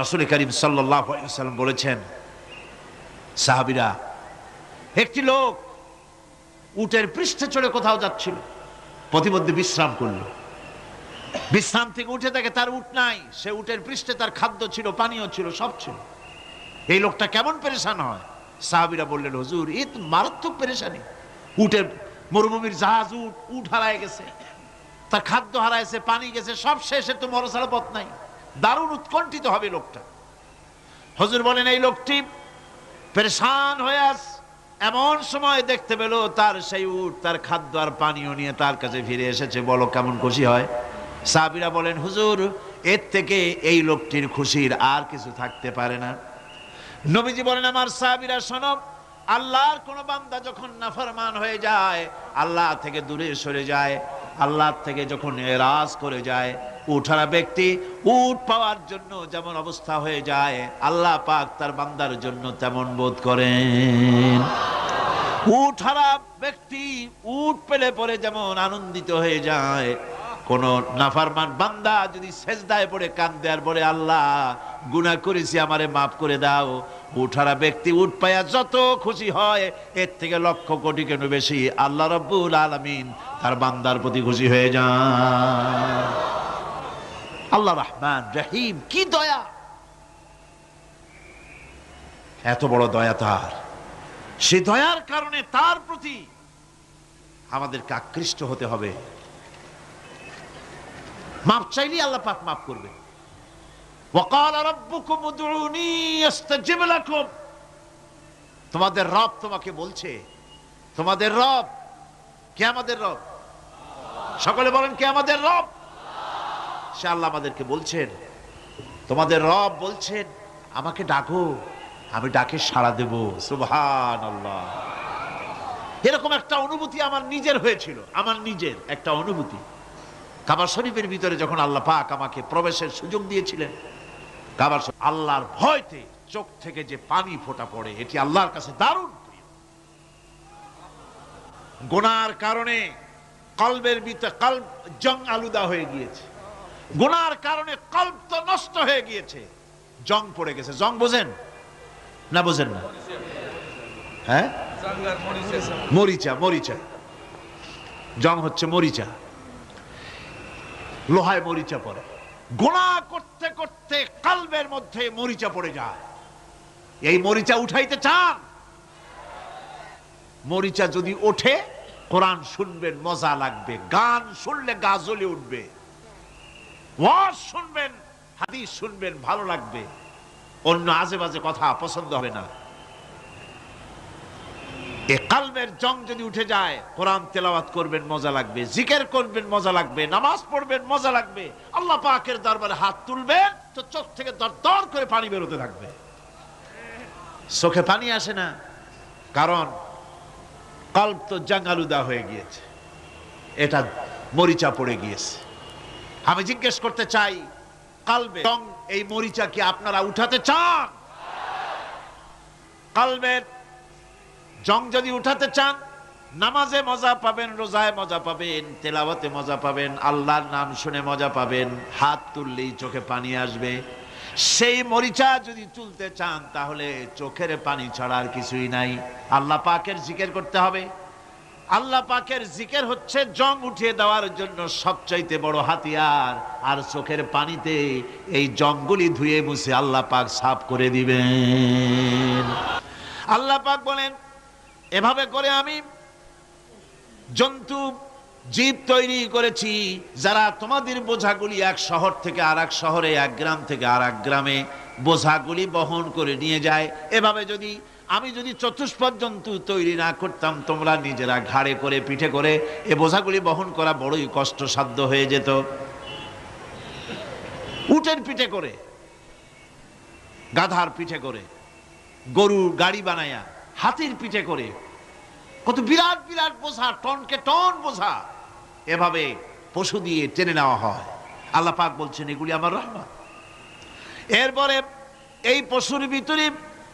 রাসুল করিম সাল্লাম বলেছেন, সাহাবিরা, একটি লোক উটের পৃষ্ঠে চড়ে কোথাও যাচ্ছিল প্রতিমধ্যে বিশ্রাম করল। বিশ্রাম থেকে উঠে দেখে তার উট নাই, সে উটের পৃষ্ঠে তার খাদ্য ছিল, পানীয় ছিল, সব ছিল। এই লোকটা কেমন পেরেশান হয়? সাহাবিরা বললেন, হুজুর, এ তো মারাত্মক পেরেশানি। উটের মরুভূমির জাহাজ উট উট হারায় গেছে, তার খাদ্য হারাইছে পানি গেছে, সব শেষে তো মরো ছাড়া পথ নাই। দারুণ উৎকণ্ঠিত হবে লোকটা। হজুর বলেন, এই লোকটি পেরেশান হয়ে আস, এমন সময় দেখতে পেল তার সেই উঠ তার খাদ্য আর পানীয় নিয়ে তার কাছে ফিরে এসেছে। বলো, কেমন খুশি হয়? সাবিরা বলেন, হুজুর, এর থেকে এই লোকটির খুশির আর কিছু থাকতে পারে না। নবীজি বলেন, আমার সাবিরা সনব আল্লাহর কোন বান্দা যখন নাফরমান হয়ে যায়, আল্লাহ থেকে দূরে সরে যায়, আল্লাহ থেকে যখন এরাজ করে যায় উঠারা ব্যক্তি উট পাওয়ার জন্য যেমন অবস্থা হয়ে যায়, আল্লাহ পাক তার বান্দার জন্য তেমন বোধ করেন। উঠারা ব্যক্তি উট পেলে পরে যেমন আনন্দিত হয়ে যায়, কোন নাফারমান বান্দা যদি সেজদায় পড়ে কান্দে আর বলে, আল্লাহ, গুনাহ করেছি, আমারে মাফ করে দাও। উঠারা ব্যক্তি উঠ পায়া যত খুশি হয়, এর থেকে লক্ষ কোটি কেন বেশি আল্লাহ রব্বুল আলামিন তার বান্দার প্রতি খুশি হয়ে যান আল্লাহ রহমান রহিম কি দয়া এত বড় দয়া তার সে দয়ার কারণে তার প্রতি আমাদেরকে আকৃষ্ট হতে হবে মাপ চাইলেই আল্লাহ পাক মাফ করবে وقال ربكم ادعوني استجب لكم তোমাদের রব তোমাকে বলছে তোমাদের রব কে আমাদের রব সকলে বলেন কে আমাদের রব সে আল্লাহ আমাদেরকে বলছেন, তোমাদের রব বলছেন, আমাকে ডাকো, আমি ডাকে সাড়া দেব। সুবহান আল্লাহ এরকম একটা অনুভূতি আমার নিজের হয়েছিল, আমার নিজের একটা অনুভূতি। কাবার শরীফের ভিতরে যখন আল্লাহ পাক আমাকে প্রবেশের সুযোগ দিয়েছিলেন, কাবার আল্লাহর ভয়তে চোখ থেকে যে পানি ফোটা পড়ে, এটি আল্লাহর কাছে দারুণ গোনার কারণে কলবের ভিতরে কল্ব জং আলুদা হয়ে গিয়েছে। গোনার কারণে কল্প তো নষ্ট হয়ে গিয়েছে। জং পড়ে গেছে। জং বোঝেন? না বোঝেন না। হ্যাঁ? মরিচা মরিচা। জং হচ্ছে মরিচা। লোহায় মরিচা পড়ে। গোনা করতে করতে কালবের মধ্যে মরিচা পড়ে যায়। এই মরিচা উঠাইতে চান? মরিচা যদি ওঠে, কোরআন শুনবেন, মজা লাগবে। গান শুনলে গা জ্বলে উঠবে। ওয়াজ শুনবেন, হাদিস শুনবেন, ভালো লাগবে। অন্য আজে বাজে কথা পছন্দ হবে না। এ কালবের জং যদি উঠে যায়, কোরআন তেলাওয়াত করবেন, মজা লাগবে। জিকের করবেন, মজা লাগবে। নামাজ পড়বেন, মজা লাগবে। আল্লাহ পাকের দরবারে হাত তুলবেন, তো চোখ থেকে দর করে পানি বেরোতে থাকবে। চোখে পানি আসে না, কারণ কল্প তো জাঙ্গালুদা হয়ে গিয়েছে। এটা মরিচা পড়ে গিয়েছে। আমি জিজ্ঞেস করতে চাই, কালবে জং এই মরিচা কি আপনারা উঠাতে চান? কালবের জং যদি উঠাতে চান, নামাজে মজা পাবেন, রোজায় মজা পাবেন, তেলাওয়াতে মজা পাবেন, আল্লাহর নাম শুনে মজা পাবেন, হাত তুললেই চোখে পানি আসবে। সেই মরিচা যদি তুলতে চান, তাহলে চোখের পানি ছাড়া আর কিছুই নাই। আল্লাহ পাকের জিকের করতে হবে। আল্লাহ পাকের জিকের হচ্ছে জং উঠিয়ে দেওয়ার জন্য সবচাইতে বড় হাতিয়ার। আর চোখের পানিতে এই জংগুলি ধুয়ে মুছে আল্লাহ পাক সাফ করে দিবেন। আল্লাহ পাক বলেন, এভাবে করে আমি জন্তু, জীব তৈরি করেছি, যারা তোমাদের বোঝাগুলি এক শহর থেকে আর এক শহরে, এক গ্রাম থেকে আর এক গ্রামে বোঝাগুলি বহন করে নিয়ে যায়। এভাবে যদি আমি যদি চতুষ্পদ জন্তু তৈরি না করতাম, তোমরা নিজেরা ঘাড়ে করে, পিঠে করে এ বোঝাগুলি বহন করা বড়ই কষ্টসাধ্য হয়ে যেত। উটের পিঠে করে, গাধার পিঠে করে, গরুর গাড়ি বানায়া, হাতির পিঠে করে, কত বিরাট বিরাট বোঝা, টনকে টন বোঝা, এভাবে পশু দিয়ে টেনে নেওয়া হয়। আল্লাহ পাক বলছেন, এগুলি আমার রহমান এরপরে এই পশুর ভিতরে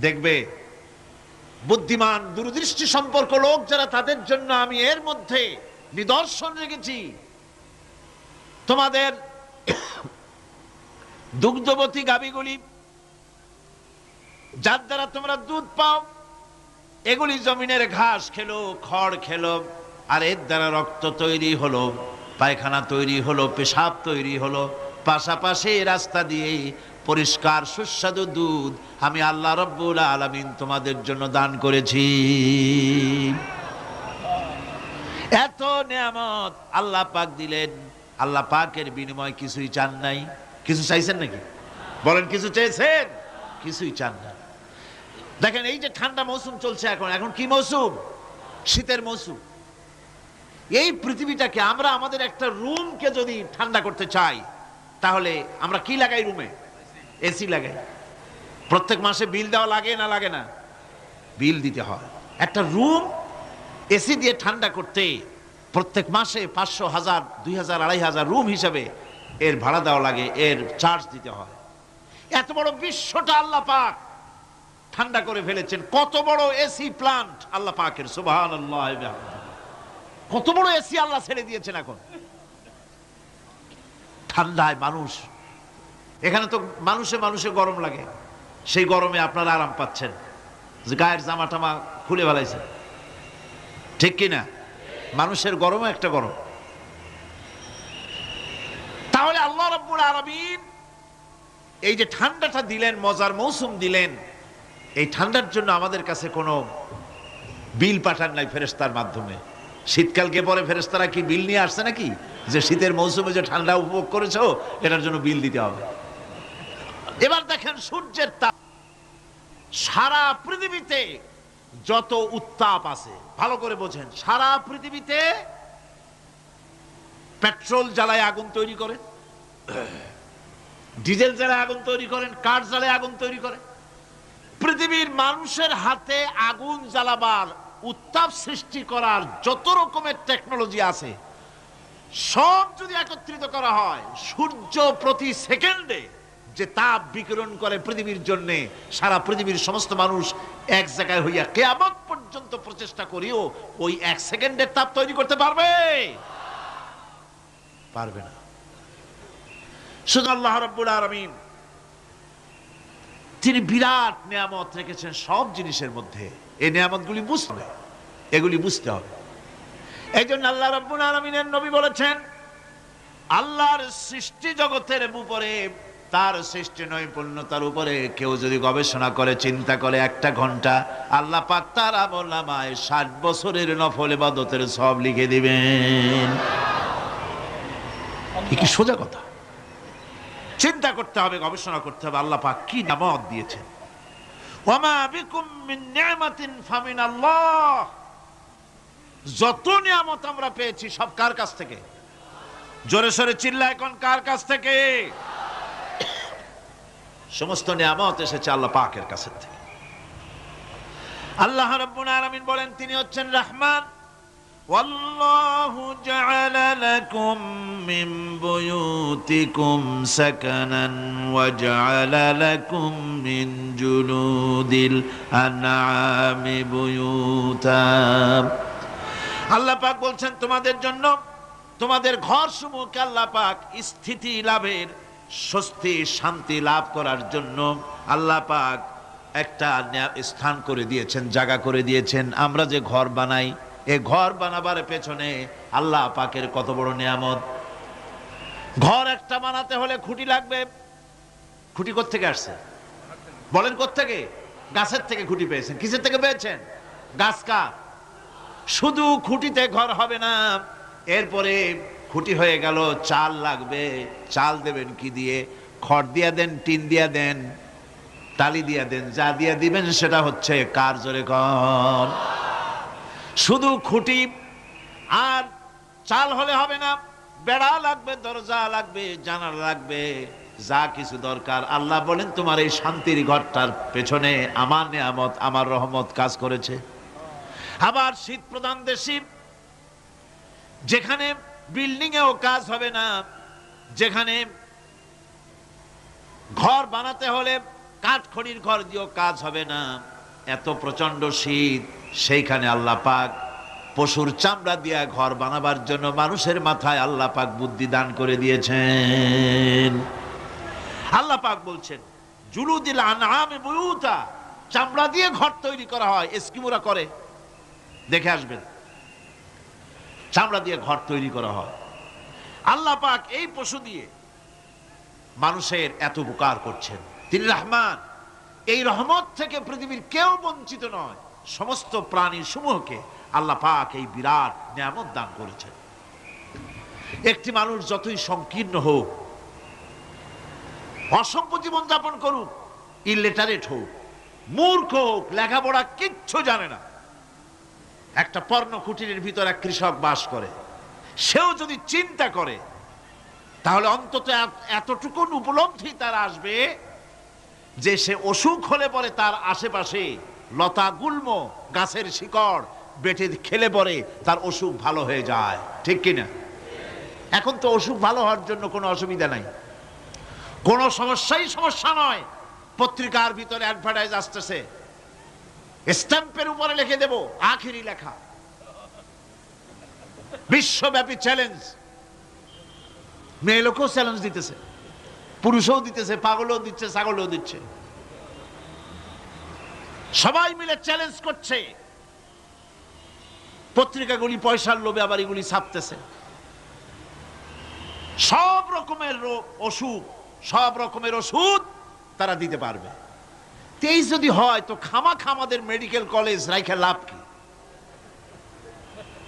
দেখবে, বুদ্ধিমান, দূরদৃষ্টি সম্পর্ক লোক যারা তাদের জন্য আমি এর মধ্যে নিদর্শন রেখেছি। তোমাদের দুগ্ধবতী গাবিগুলি যার দ্বারা তোমরা দুধ পাও, এগুলি জমিনের ঘাস খেলো, খড় খেলো, আর এর দ্বারা রক্ত তৈরি হলো, পায়খানা তৈরি হলো, পেশাব তৈরি হলো, পাশাপাশি রাস্তা দিয়ে পরিষ্কার সুস্বাদু দুধ আমি আল্লাহ রব্বুল আলামিন তোমাদের জন্য দান করেছি। এত নিয়ামত আল্লাহ পাক দিলেন। আল্লাহ পাকের বিনিময় কিছুই চান নাই। কিছু চাইছেন নাকি? বলেন, কিছু চেয়েছেন? কিছুই চান না দেখেন, এই যে ঠান্ডা মৌসুম চলছে এখন এখন কি মৌসুম? শীতের মৌসুম। এই পৃথিবীটাকে আমরা আমাদের একটা রুমকে যদি ঠান্ডা করতে চাই, তাহলে আমরা কি লাগাই রুমে? এসি লাগে। প্রত্যেক মাসে বিল দেওয়া লাগে না লাগে না? বিল দিতে হয়। একটা রুম এসি দিয়ে ঠান্ডা করতে প্রত্যেক মাসে পাঁচশো হাজার, দুই হাজার, আড়াই হাজার রুম হিসাবে এর ভাড়া দেওয়া লাগে, এর চার্জ দিতে হয়। এত বড় বিশ্বটা আল্লাহ পাক ঠান্ডা করে ফেলেছেন। কত বড় এসি প্লান্ট আল্লাহ পাকের সুবহান কত বড় এসি আল্লাহ ছেড়ে দিয়েছেন এখন। ঠান্ডায় মানুষ এখানে তো মানুষে মানুষে গরম লাগে। সেই গরমে আপনারা আরাম পাচ্ছেন। যে গায়ের জামা টামা খুলে ফেলাইছে ঠিক কিনা মানুষের গরমও একটা গরম। তাহলে আল্লাহ রব্বুল আলামিন এই যে ঠান্ডাটা দিলেন, মজার মৌসুম দিলেন, এই ঠান্ডার জন্য আমাদের কাছে কোনো বিল পাঠান নাই ফেরেস্তার মাধ্যমে। শীতকালকে পরে ফেরেস্তারা কি বিল নিয়ে আসছে নাকি? যে শীতের মৌসুমে যে ঠান্ডা উপভোগ করেছ, এটার জন্য বিল দিতে হবে। এবার দেখেন সূর্যের তাপ। সারা পৃথিবীতে যত উত্তাপ আছে, ভালো করে বোঝেন, সারা পৃথিবীতে পেট্রোল জ্বালায় আগুন তৈরি করেন, ডিজেল জ্বালায় আগুন তৈরি করেন কাঠ জ্বালায় আগুন তৈরি করে পৃথিবীর মানুষের হাতে আগুন জ্বালাবার উত্তাপ সৃষ্টি করার যত রকমের টেকনোলজি আছে, সব যদি একত্রিত করা হয়, সূর্য প্রতি সেকেন্ডে যে তাপ বিকিরণ করে পৃথিবীর জন্য, সারা পৃথিবীর সমস্ত মানুষ এক জায়গায় হইয়া কেয়ামত পর্যন্ত প্রচেষ্টা করিও, ওই এক সেকেন্ডের তাপ তৈরি করতে পারবে? পারবে না। শুধু আল্লাহ রব্বুল আলমিন, তিনি বিরাট নিয়ামত রেখেছেন সব জিনিসের মধ্যে। এই নিয়ামতগুলি বুঝতে হবে, এগুলি বুঝতে হবে। এই জন্য আল্লাহ রব্বুল আলমিনের নবী বলেছেন, আল্লাহর সৃষ্টি জগতের উপরে তার সৃষ্টি নৈপুণ্যতার উপরে। কেউ যদি গবেষণা করে, চিন্তা করে, একটা ঘণ্টা আল্লাহ পাক তার আমল ষাট বছরের নফল এবাদতের সব লিখে দিবেন। কি সোজা কথা? চিন্তা করতে হবে, গবেষণা করতে হবে, আল্লাহ পাক কি নামত দিয়েছেন। ওয়ামা বিকুম মিন নি'মাতিন ফামিন আল্লাহ যত নিয়ামত আমরা পেয়েছি, সব কার কাছ থেকে? জোরে সোরে চিল্লা এখন কার কাছ থেকে? সমস্ত নিয়ামত এসেছে আল্লাহ পাকের কাছে থেকে আল্লাহ রাব্বুল আলামিন বলেন তিনি হচ্ছেন রহমান والله جعل لكم من بيوتكم سكنا وجعل لكم من جلود الأنعام بيوتا আল্লাহ পাক বলছেন তোমাদের জন্য তোমাদের ঘর সমূহকে আল্লাহ পাক স্থিতি লাভের স্বস্তি, শান্তি লাভ করার জন্য আল্লাহ পাক একটা স্থান করে দিয়েছেন, জায়গা করে দিয়েছেন। আমরা যে ঘর বানাই, এ ঘর বানাবার পেছনে আল্লাহ পাকের কত বড় নিয়ামত। ঘর একটা বানাতে হলে খুঁটি লাগবে। খুঁটি থেকে আসছে? বলেন থেকে গাছের থেকে খুঁটি পেয়েছেন। কিসের থেকে পেয়েছেন? গাছ কাঠ শুধু খুঁটিতে ঘর হবে না, এরপরে খুঁটি হয়ে গেল, চাল লাগবে, চাল দেবেন কি দিয়ে? খড় দিয়া দেন, টিন দিয়া দেন, টালি দিয়া দেন, যা দিয়া দিবেন সেটা হচ্ছে কার জোরে কর শুধু খুঁটি আর চাল হলে হবে না, বেড়া লাগবে, দরজা লাগবে, জানালা লাগবে, যা কিছু দরকার। আল্লাহ বলেন, তোমার এই শান্তির ঘরটার পেছনে আমার নিয়ামত, আমার রহমত কাজ করেছে। আবার শীত প্রধান দেশে, যেখানে বিল্ডিং এও কাজ হবে না। যেখানে ঘর বানাতে হলে কাঠ খড়ির ঘর দিয়েও কাজ হবে না। এত প্রচণ্ড শীত, সেইখানে আল্লাহ পাক পশুর চামড়া দিয়া ঘর বানাবার জন্য মানুষের মাথায় আল্লাহ পাক বুদ্ধি দান করে দিয়েছেন। আল্লাহ পাক বলছেন আনআমে বুয়ুতা চামড়া দিয়ে ঘর তৈরি করা হয়, এস্কিমোরা করে। দেখে আসবেন চামড়া দিয়ে ঘর তৈরি করা হয়। আল্লাহ পাক এই পশু দিয়ে মানুষের এত উপকার করছেন। তিনি রহমান। এই রহমত থেকে পৃথিবীর কেউ বঞ্চিত নয়। সমস্ত প্রাণী সমূহকে আল্লাহ পাক এই বিরাট নিয়ামত দান করেছেন। একটি মানুষ যতই সংকীর্ণ হোক অসভ্য জীবন যাপন করুক ইলিটারেট হোক, মূর্খ হোক, লেখাপড়া কিচ্ছু জানে না। একটা পর্ণ কুটিরের ভিতর এক কৃষক বাস করে। সেও যদি চিন্তা করে, তাহলে অন্তত এত- এতটুকুন উপলব্ধি তার আসবে যে সে অসুখ হলে পরে তার আশেপাশে লতা গুল্ম গাছের শিকড় বেটে খেলে পরে তার অসুখ ভালো হয়ে যায়। ঠিক কিনা? এখন তো অসুখ ভালো হওয়ার জন্য কোনো অসুবিধা নাই। কোনো সমস্যাই সমস্যা নয়। পত্রিকার ভিতরে অ্যাডভার্টাইজ আসতেছে। স্ট্যাম্পের উপরে লিখে দেব, আখিরি লেখা। বিশ্বব্যাপী চ্যালেঞ্জ মেয়ে লোকও চ্যালেঞ্জ দিতেছে। পুরুষও দিতেছে, পাগলও দিচ্ছে, ছাগলও দিচ্ছে। সবাই মিলে চ্যালেঞ্জ করছে। পত্রিকাগুলি পয়সার লোভে আবার এগুলি ছাপতেছে। সব রকমের অসুখ সব রকমের ওষুধ তারা দিতে পারবে। তেইশ যদি হয়, তো খামা খামাদের মেডিকেল কলেজ রাইখে লাভ কি?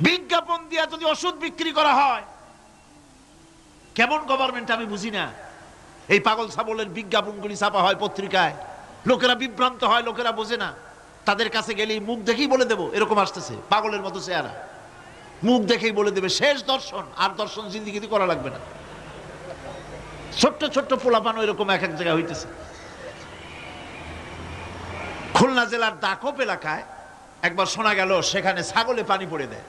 বিজ্ঞাপন দিয়া যদি ওষুধ বিক্রি করা হয়, কেমন গভর্নমেন্ট আমি বুঝি না। এই পাগল ছাগলের বিজ্ঞাপনগুলি ছাপা হয় পত্রিকায়। লোকেরা বিভ্রান্ত হয়, লোকেরা বোঝে না। তাদের কাছে গেলেই মুখ দেখেই বলে দেবো, এরকম আসতেছে, পাগলের মতো চেহারা। মুখ দেখেই বলে দেবে, শেষ দর্শন, আর দর্শন জিন্দিগিতে করা লাগবে না। ছোট্ট ছোট্ট পোলাপানো এরকম এক এক জায়গায় হইতেছে। খুলনা জেলার দাকপ এলাকায় একবার শোনা গেল, সেখানে ছাগলে পানি পড়ে দেয়।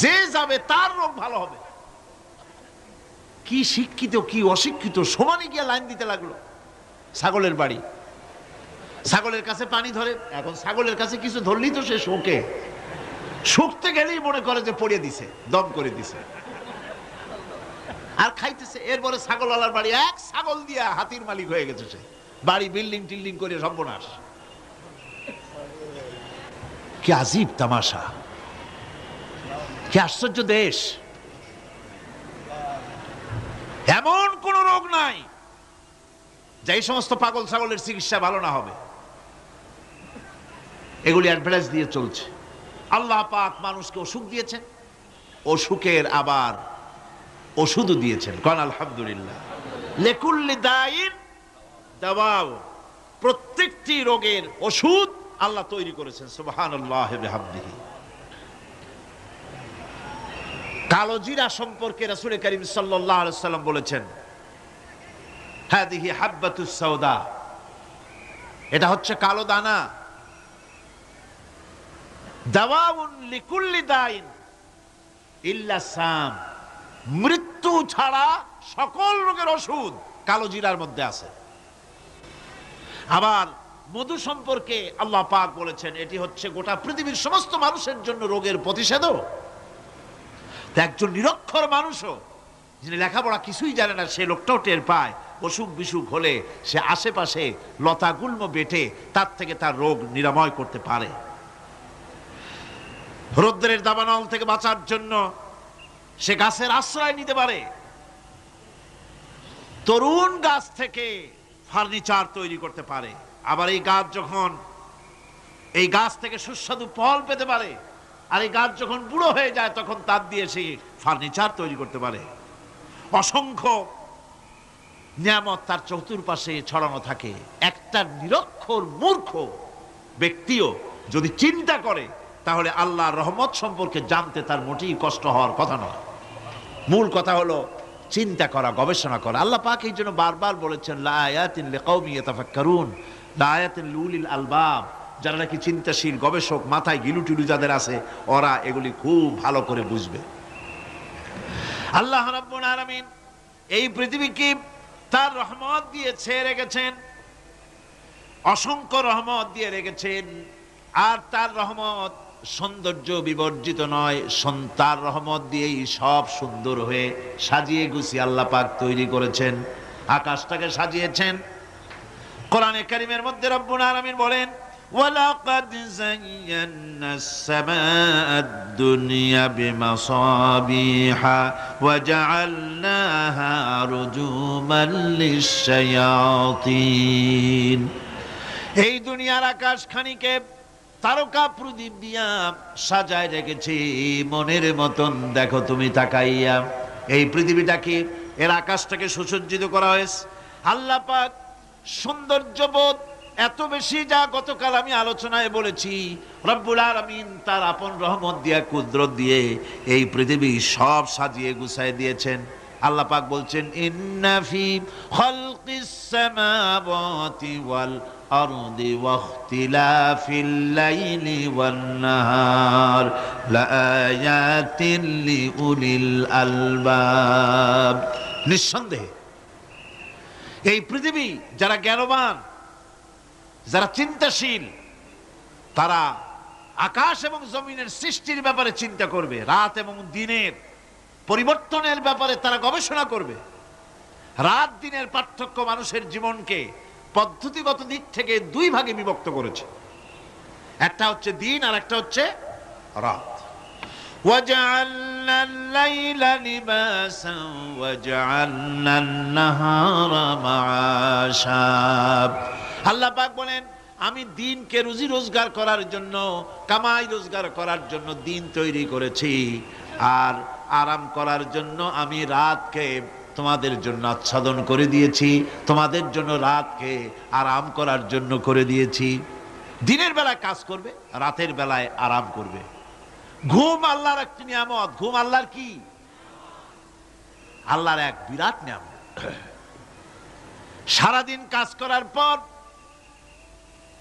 যে যাবে তার রোগ ভালো হবে। কি শিক্ষিত, কি অশিক্ষিত, সমানে গিয়ে লাইন দিতে লাগল। ছাগলের বাড়ি। ছাগলের কাছে পানি ধরে, এখন ছাগলের কাছে কিছু ধরলেই তো সে শোকে। শুকতে গেলেই মনে করে যে পড়িয়ে দিছে, দম করে দিছে। আর খাইতেছে, এরপরে ছাগলওয়ালার বাড়ি, এক ছাগল দিয়া হাতির মালিক হয়ে গেছে সে। বাড়ি বিল্ডিং টিল্ডিং করে সর্বনাশ। কি আজীব তামাশা। কি আশ্চর্য দেশ। এমন কোন রোগ নাই, যে সমস্ত পাগল ছাগলের চিকিৎসা ভালো না হবে। এগুলি অ্যাডভার্টাইজ দিয়ে চলছে। আল্লাহ পাক মানুষকে অসুখ দিয়েছেন, অসুখের আবার ওষুধও দিয়েছেন। কন আলহামদুলিল্লাহ। লেকুল্লি দাইন দাওয়াও। প্রত্যেকটি রোগের ওষুধ আল্লাহ তৈরি করেছেন বিহামদিহি। কালো জিরা সম্পর্কে রাসূল করিম আলাইহি সাল্লাম বলেছেন হাব্বাতুস সাওদা। এটা হচ্ছে কালো দানা। লিকুল্লি দাইন সাম। মৃত্যু ছাড়া সকল রোগের ওষুধ কালো জিরার মধ্যে আছে। আবার মধু সম্পর্কে আল্লাহ পাক বলেছেন, এটি হচ্ছে গোটা পৃথিবীর সমস্ত মানুষের জন্য রোগের প্রতিষেধক। একজন নিরক্ষর মানুষও, যিনি লেখাপড়া কিছুই জানে না, সে লোকটাও টের পায়, অসুখ বিসুখ হলে সে আশেপাশে লতা গুল্ম বেটে তার থেকে তার রোগ নিরাময় করতে পারে। রোদ্রের দাবানল থেকে বাঁচার জন্য সে গাছের আশ্রয় নিতে পারে। তরুণ গাছ থেকে ফার্নিচার তৈরি করতে পারে। আবার এই গাছ যখন, এই গাছ থেকে সুস্বাদু ফল পেতে পারে, আর এই গাছ যখন বুড়ো হয়ে যায়, তখন তার দিয়ে সে ফার্নিচার তৈরি করতে পারে। অসংখ্য নিয়ামত তার চতুর্পাশে ছড়ানো থাকে। একটা নিরক্ষর মূর্খ ব্যক্তিও যদি চিন্তা করে, তাহলে আল্লাহর রহমত সম্পর্কে জানতে তার মোটেই কষ্ট হওয়ার কথা নয়। মূল কথা হলো চিন্তা করা, গবেষণা করা। আল্লাহ পাক এই জন্য বারবার বলেছেন লায়াতিন লিকাউমি ইয়াতাফাক্কারুন। লায়াতিন লুলিল আলবাব। যারা নাকি চিন্তাশীল, গবেষক, মাথায় গিলু টিলু যাদের আছে, ওরা এগুলি খুব ভালো করে বুঝবে। আল্লাহ রাব্বুল আলামিন এই পৃথিবীকে তার রহমত দিয়ে ছেড়ে রেখেছেন, অসংখ্য রহমত দিয়ে রেখেছেন। আর তার রহমত সৌন্দর্য বিবর্জিত নয় সন- তার রহমত দিয়েই সব সুন্দর হয়ে সাজিয়ে গুছিয়ে আল্লাহ পাক তৈরি করেছেন আকাশটাকে সাজিয়েছেন কোরআনে কারিমের মধ্যে রব্বুল আলামিন বলেন ولقد زينا السماء الدنيا بمصابيح وجعلناها رجوما للشياطين এই দুনিয়ার আকাশ খানিকে তারকা প্রদীপ দিয়া সাজায় রেখেছি। মনের মতন দেখো তুমি তাকাইয়া। এই পৃথিবীটাকে, এর আকাশটাকে সুসজ্জিত করা হয়েছে। আল্লাহ পাক সৌন্দর্যবোধ এত বেশি যা গতকাল আমি আলোচনায় বলেছি। রব্বুল আলামিন তার আপন রহমত দিয়া, কুদরত দিয়ে এই পৃথিবী সব সাজিয়ে গুছায় দিয়েছেন। আল্লাহ পাক বলছেন, ইন্না ফি খালকিস সামাওয়াতি ওয়াল আরদি ওয়াখতিলাফিল লাইলি ওয়ান নাহার। লাআয়াতিন লিউলিল আলবাব। নিঃসন্দেহে, এই পৃথিবী যারা জ্ঞানবান, যারা চিন্তাশীল, তারা আকাশ এবং জমিনের সৃষ্টির ব্যাপারে চিন্তা করবে, রাত এবং দিনের। পরিবর্তনের ব্যাপারে তারা গবেষণা করবে রাত দিনের পার্থক্য মানুষের জীবনকে পদ্ধতিগত দিক থেকে দুই ভাগে বিভক্ত করেছে একটা হচ্ছে দিন আর একটা হচ্ছে রাত وجعلنا الليل لباسا وجعلنا النهار معاشا আল্লাহ পাক বলেন আমি দিনকে রুজি রোজগার করার জন্য কামাই রোজগার করার জন্য দিন তৈরি করেছি আর আরাম করার জন্য আমি রাতকে তোমাদের জন্য আচ্ছাদন করে দিয়েছি, তোমাদের জন্য রাতকে আরাম করার জন্য করে দিয়েছি। দিনের বেলায় কাজ করবে, রাতের বেলায় আরাম করবে। ঘুম আল্লাহর একটি নিয়ামত। ঘুম আল্লাহর কি? আল্লাহর এক বিরাট নিয়ামত। সারাদিন কাজ করার পর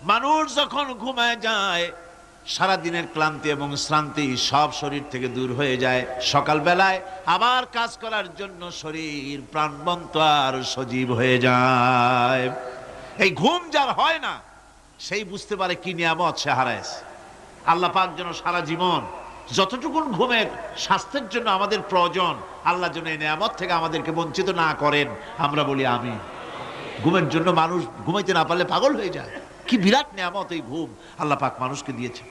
মানুষ যখন ঘুমায় যায় সারা দিনের ক্লান্তি এবং শ্রান্তি সব শরীর থেকে দূর হয়ে যায়। সকালবেলায় আবার কাজ করার জন্য শরীর প্রাণবন্ত আর সজীব হয়ে যায়। এই ঘুম যার হয় না, সেই বুঝতে পারে কি নিয়ামত সে হারাইছে। আল্লাহ পাক যেন সারা জীবন যতটুকুন ঘুমের স্বাস্থ্যের জন্য আমাদের প্রয়োজন, আল্লাহ যেন এই নিয়ামত থেকে আমাদেরকে বঞ্চিত না করেন। আমরা বলি আমি ঘুমের জন্য মানুষ ঘুমাইতে না পারলে পাগল হয়ে যায়। কি বিরাট নিয়ামত এই ঘুম আল্লাহ পাক মানুষকে দিয়েছে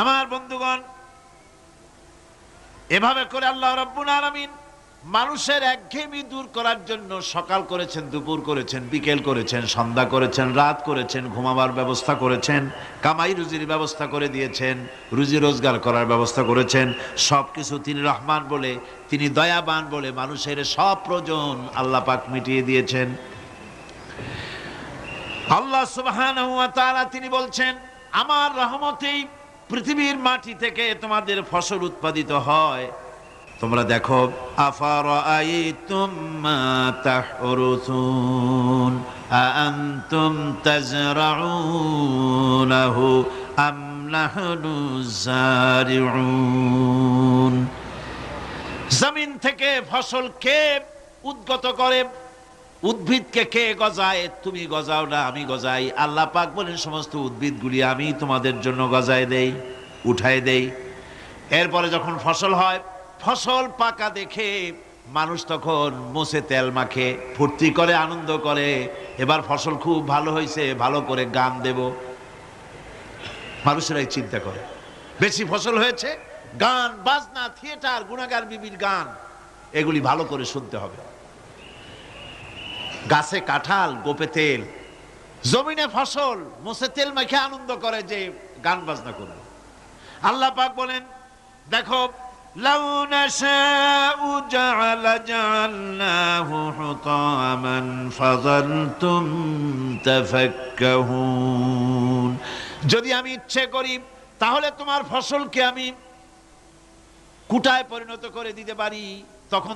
আমার বন্ধুগণ, এভাবে করে আল্লাহ রব্বুল আলামিন মানুষের একঘেয়েমি দূর করার জন্য সকাল করেছেন, দুপুর করেছেন, বিকেল করেছেন, সন্ধ্যা করেছেন, রাত করেছেন, ঘুমাবার ব্যবস্থা করেছেন, কামাই রুজির ব্যবস্থা করে দিয়েছেন, রুজি রোজগার করার ব্যবস্থা করেছেন সব কিছু তিনি রহমান বলে, তিনি দয়াবান বলে মানুষের সব প্রয়োজন আল্লাহ পাক মিটিয়ে দিয়েছেন। আল্লাহ ওয়া তিনি বলছেন, আমার রহমতেই পৃথিবীর মাটি থেকে তোমাদের ফসল উৎপাদিত হয়। তোমরা দেখো আফার আনতুম তাজরাউনাহু, আম নাহনু জারিউন। জমিন থেকে ফসল কে উদ্গত করে? উদ্ভিদকে কে গজায়? তুমি গজাও না, আমি গজাই। আল্লাহ পাক বলেন, সমস্ত উদ্ভিদগুলি আমি তোমাদের জন্য গজায় দেই, উঠায় দেই। এরপরে যখন ফসল হয়, ফসল পাকা দেখে মানুষ তখন মোষে তেল মাখে, ফুর্তি করে, আনন্দ করে। এবার ফসল খুব ভালো হয়েছে, ভালো করে গান দেব। মানুষেরাই চিন্তা করে, বেশি ফসল হয়েছে? গান, বাজনা, থিয়েটার, গুণাগার, বিবির গান, এগুলি ভালো করে শুনতে হবে। গাছে কাঁঠাল গোপে তেল জমিনে ফসল মোষে তেল মেখে আনন্দ করে যে গান বাজনা করবে আল্লাহ পাক বলেন দেখো لو نشاء جعل جعلناه حطاما فظلتم تفكهون যদি আমি ইচ্ছে করি তাহলে তোমার ফসলকে আমি কুটায় পরিণত করে দিতে পারি তখন